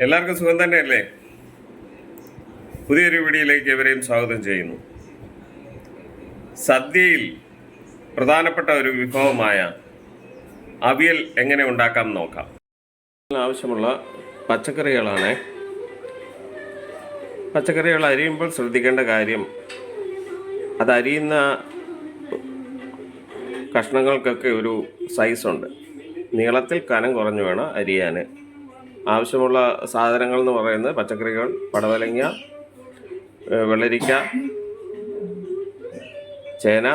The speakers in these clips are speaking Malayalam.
എല്ലാവർക്കും സുഖം തന്നെയല്ലേ? പുതിയൊരു വീഡിയോയിലേക്ക് ഇവരെയും സ്വാഗതം ചെയ്യുന്നു. സദ്യയിൽ പ്രധാനപ്പെട്ട ഒരു വിഭവമായ അവിയൽ എങ്ങനെ ഉണ്ടാക്കാം നോക്കാം. ആവശ്യമുള്ള പച്ചക്കറികളാണ്. പച്ചക്കറികൾ അരിയുമ്പോൾ ശ്രദ്ധിക്കേണ്ട കാര്യം അത് അരിയുന്ന കഷ്ണങ്ങൾക്കൊക്കെ ഒരു സൈസുണ്ട് നീളത്തിൽ കനം കുറഞ്ഞു വേണം അരിയാൻ. ആവശ്യമുള്ള സാധനങ്ങൾ എന്ന് പറയുന്നത് പച്ചക്കറികൾ പടവലങ്ങ വെള്ളരിക്ക ചേന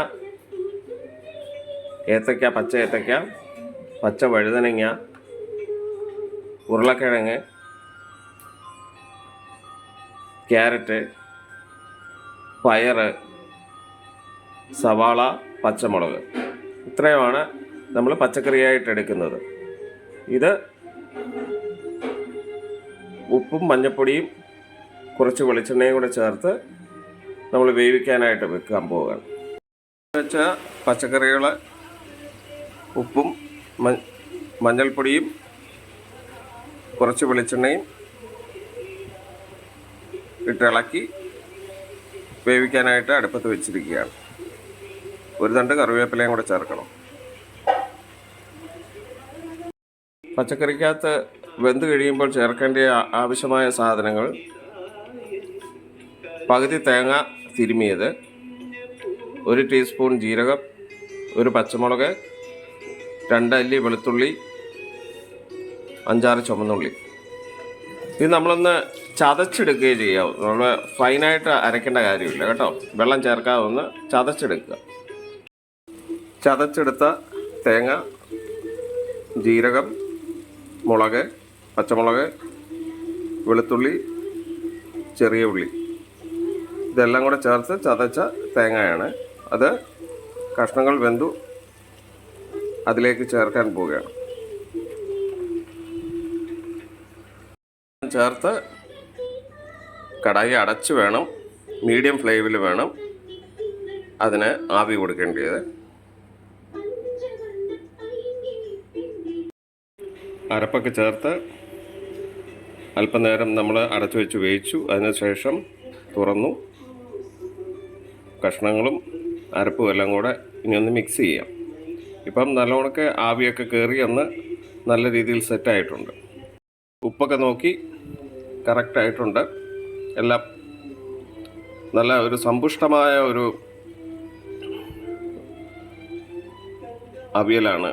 ഏത്തയ്ക്ക പച്ച ഏത്തയ്ക്ക പച്ച വഴുതനങ്ങ ഉരുളക്കിഴങ്ങ് ക്യാരറ്റ് പയറ് സവാള പച്ചമുളക്. ഇത്രയുമാണ് നമ്മൾ പച്ചക്കറിയായിട്ട് എടുക്കുന്നത്. ഇത് ഉപ്പും മഞ്ഞപ്പൊടിയും കുറച്ച് വെളിച്ചെണ്ണയും കൂടെ ചേർത്ത് നമ്മൾ വേവിക്കാനായിട്ട് വെക്കാൻ പോവുകയാണ്. വെച്ച പച്ചക്കറികൾ ഉപ്പും മഞ്ഞൾപ്പൊടിയും കുറച്ച് വെളിച്ചെണ്ണയും ഇട്ടിളക്കി വേവിക്കാനായിട്ട് അടുപ്പത്ത് വെച്ചിരിക്കുകയാണ്. ഒരു തണ്ട് കറിവേപ്പിലയും കൂടെ ചേർക്കണം. പച്ചക്കറിക്കകത്ത് വെന്ത് കഴിയുമ്പോൾ ചേർക്കേണ്ട ആവശ്യമായ സാധനങ്ങൾ പകുതി തേങ്ങ തിരുമിയത് ഒരു ടീസ്പൂൺ ജീരകം ഒരു പച്ചമുളക് രണ്ടല്ലി വെളുത്തുള്ളി അഞ്ചാറ് ചുമന്നുള്ളി. ഇത് നമ്മളൊന്ന് ചതച്ചെടുക്കുകയും ചെയ്യാവും. നമ്മൾ ഫൈനായിട്ട് അരയ്ക്കേണ്ട കാര്യമില്ല കേട്ടോ. വെള്ളം ചേർക്കാതെ ഒന്ന് ചതച്ചെടുക്കുക. ചതച്ചെടുത്ത തേങ്ങ ജീരകം മുളക് പച്ചമുളക് വെളുത്തുള്ളി ചെറിയ ഉള്ളി. ഇതെല്ലാം കൂടെ ചേർത്ത് ചതച്ച തേങ്ങയാണ്. അത് കഷ്ണങ്ങൾ വെന്തു അതിലേക്ക് ചേർക്കാൻ പോവുകയാണ്. ചേർത്ത് കടായി അടച്ച് വേണം മീഡിയം ഫ്ലെയിമിൽ വേണം അതിന് ആവി കൊടുക്കേണ്ടത്. അരപ്പൊക്കെ ചേർത്ത് അല്പനേരം നമ്മൾ അടച്ചു വെച്ച് വേവിച്ചു. അതിനുശേഷം തുറന്നു. കഷ്ണങ്ങളും അരപ്പും എല്ലാം കൂടെ ഇനി ഒന്ന് മിക്സ് ചെയ്യാം. ഇപ്പം നല്ലോണക്ക് ആവിയൊക്കെ കയറി ഒന്ന് നല്ല രീതിയിൽ സെറ്റായിട്ടുണ്ട് ഉപ്പൊക്കെ നോക്കി കറക്റ്റായിട്ടുണ്ട് എല്ലാം നല്ല ഒരു സമ്പുഷ്ടമായ ഒരു അവിയലാണ്.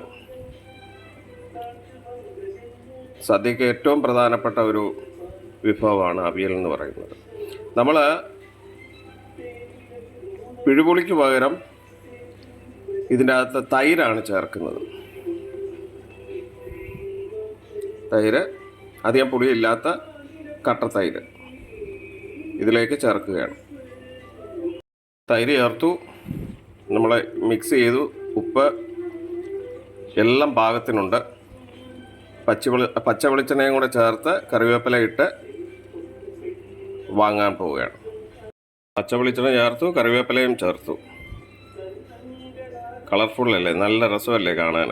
സദ്യക്ക് ഏറ്റവും പ്രധാനപ്പെട്ട ഒരു വിഭവമാണ് അവിയൽ എന്ന് പറയുന്നത്. നമ്മൾ പിഴുപുളിക്ക് പകരം ഇതിന്റെ അകത്ത് തൈരാണ് ചേർക്കുന്നത്. തൈര് അധികം പുളിയില്ലാത്ത കട്ട തൈര് ഇതിലേക്ക് ചേർക്കുകയാണ്. തൈര് ചേർത്തു നമ്മൾ മിക്സ് ചെയ്തു ഉപ്പ് എല്ലാം പാകത്തിനുണ്ട്. പച്ച വെളി പച്ച വെളിച്ചെണ്ണയും കൂടെ ചേർത്ത് കറിവേപ്പില ഇട്ട് വാങ്ങാൻ പോവുകയാണ്. പച്ച വെളിച്ചെണ്ണ ചേർത്തു കറിവേപ്പിലയും ചേർത്തു. കളർഫുൾ അല്ലേ നല്ല രസമല്ലേ കാണാൻ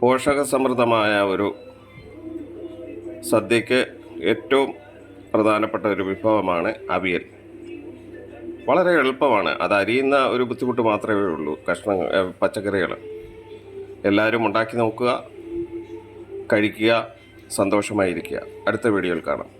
പോഷകസമൃദ്ധമായ ഒരു സദ്യക്ക് ഏറ്റവും പ്രധാനപ്പെട്ട ഒരു വിഭവമാണ് അവിയൽ. വളരെ എളുപ്പമാണ്. അത് അരിയുന്ന ഒരു ബുദ്ധിമുട്ട് മാത്രമേ ഉള്ളൂ കഷ്ണ പച്ചക്കറികൾ എല്ലാവരും ഉണ്ടാക്കി നോക്കുക കഴിക്കുക സന്തോഷമായിരിക്കുക. അടുത്ത വീഡിയോയിൽ കാണാം.